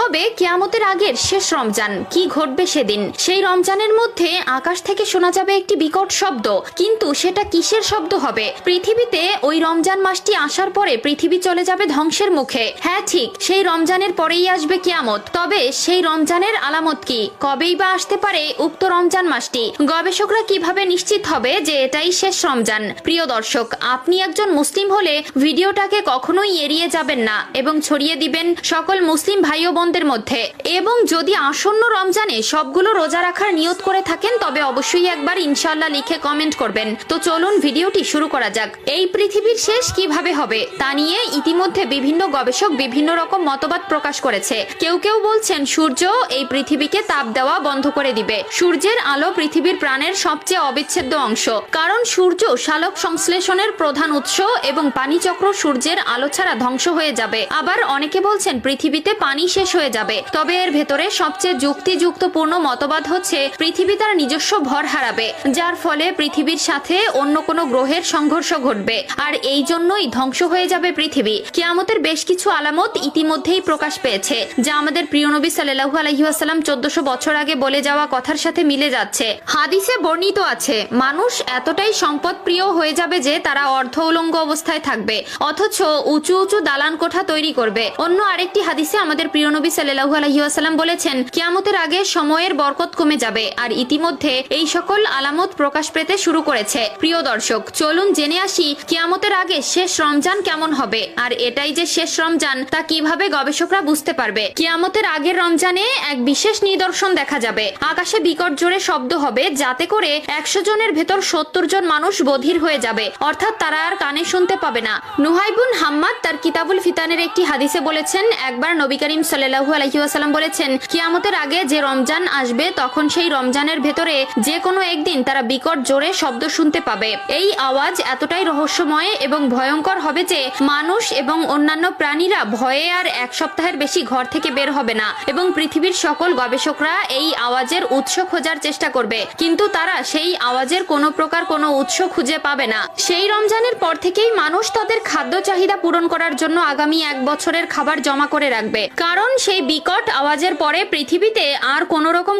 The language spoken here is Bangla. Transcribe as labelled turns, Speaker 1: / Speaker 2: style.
Speaker 1: হবে কেয়ামতের আগের শেষ রমজান। কি ঘটবে সেদিন? সেই রমজানের মধ্যে আকাশ থেকে শোনা যাবে একটি বিকট শব্দ। কিন্তু সেটা কিসের শব্দ হবে? পৃথিবীতে ওই রমজান মাসটি আসার পরে পৃথিবী চলে যাবে ধ্বংসের মুখে। হ্যাঁ ঠিক, সেই রমজানের পরেই আসবে কেয়ামত। তবে সেই রমজানের আলামত কি? কবেই বা আসতে পারে উক্ত রমজান মাসটি? গবেষকরা কীভাবে নিশ্চিত হবে যে এটাই শেষ রমজান? প্রিয় দর্শক, আপনি একজন মুসলিম হলে ভিডিওটাকে কখনোই এড়িয়ে যাবেন না এবং ছড়িয়ে দিবেন সকল মুসলিম ভাই ও বোনদের মধ্যে। এবং যদি আসন্ন রমজানে সবগুলো রোজা রাখার নিয়ত করে থাকেন, তবে অবশ্যই একবার ইনশাল্লাহ লিখে কমেন্ট করবেন। তো চলুন ভিডিওটি শুরু করা যাক। এই পৃথিবীর শেষ কীভাবে হবে, তা নিয়ে ইতিমধ্যে বিভিন্ন গবেষক বিভিন্ন রকম মতবাদ প্রকাশ করেছে। কেউ কেউ বলছেন, সূর্য এই পৃথিবীকে তাপ দেওয়া বন্ধ করে দিবে। সূর্যের আলো পৃথিবীর প্রাণের সবচেয়ে অবিচ্ছেদ্য অংশ। কারণ সূর্য শালক সংশ্লেষণের প্রধান উৎস এবং পানিচক্র সূর্যের আলো ছাড়া ধ্বংস হয়ে যাবে। আবার অনেকে বলছেন, পৃথিবীতে পানি শেষ হয়ে যাবে। তবে এর ভেতরে সবচেয়ে যুক্তিযুক্তপূর্ণ মতবাদ হচ্ছে, পৃথিবী তার নিজস্ব ভর হারাবে, যার ফলে পৃথিবীর সাথে অন্য কোনো গ্রহের সংঘর্ষ ঘটবে। আর এই জন্যই ধ্বংস হয়ে যাবে পৃথিবী। কিয়ামতের বেশ কিছু আলামত ইতিমধ্যেই প্রকাশ পেয়েছে, যা আমাদের প্রিয় নবী সাল্লাহু আলহিহাসাল্লাম চোদ্দশো বছর আগে বলে যাওয়া কথার সাথে মিলে যাচ্ছে। হাদিসে বর্ণিত আছে, মানুষ এতটাই সম্পদ প্রিয় হয়ে যাবে যে তারা অর্ধ উলঙ্গ অবস্থায় থাকবে, অথচ উঁচু উঁচু দালান কোঠা তৈরি করবে। অন্য আরেকটি হাদিসে আমাদের প্রিয় নবী সাল্লাহু আলহিহাসাল্লাম বলেছেন, কিয়ামতের আগে সময়ের বরকত কমে যাবে আর ইতিমধ্যে এই সকল আলামত প্রকাশ পেতে শুরু করেছে। প্রিয় দর্শক, চলুন জেনে আসি কিয়ামতের আগে শেষ রমজান কেমন হবে আর এটাই যে শেষ রমজান তা কীভাবে গবেষকরা বুঝতে পারবে? কিয়ামতের আগের রমজানে এক বিশেষ নিদর্শন দেখা যাবে। আকাশে বিকট জোরে শব্দ হবে, যাতে করে একশো জনের ভেতর সত্তর জন মানুষ বধির হয়ে যাবে। অর্থাৎ তারা আর কানে শুনতে পাবে না। নুহাইবুন হাম্মাদ তার কিতাবুল ফিতানের একটি হাদিসে বলেছেন, একবার নবী করিম সাল্লাহু আলহিউসালাম বলেছেন, কিয়ামতের আগে যে রমজান আসবে, তখন সেই রমজানের ভেতরে যে কোনো একদিন তারা বিকট জোরে শব্দ শুনতে পাবে। এই আওয়াজ এতটাই রহস্যময় এবং ভয়ঙ্কর হবে যে মানুষ এবং অন্যান্য প্রাণীরা ভয়ে আর এক সপ্তাহের বেশি ঘর থেকে বের হবে না এবং পৃথিবীর সকল গবেষকরা এই আওয়াজের উৎস খোঁজার চেষ্টা করবে। কিন্তু তারা সেই আওয়াজের কোনো প্রকার কোনো উৎস খুঁজে পাবে না। সেই রমজানের পর থেকেই মানুষ তাদের খাদ্য চাহিদা পূরণ করার জন্য আগামী এক বছরের খাবার জমা করে রাখবে। কারণ সেই বিকট আওয়াজের পরে পৃথিবীতে আর কোনো রকম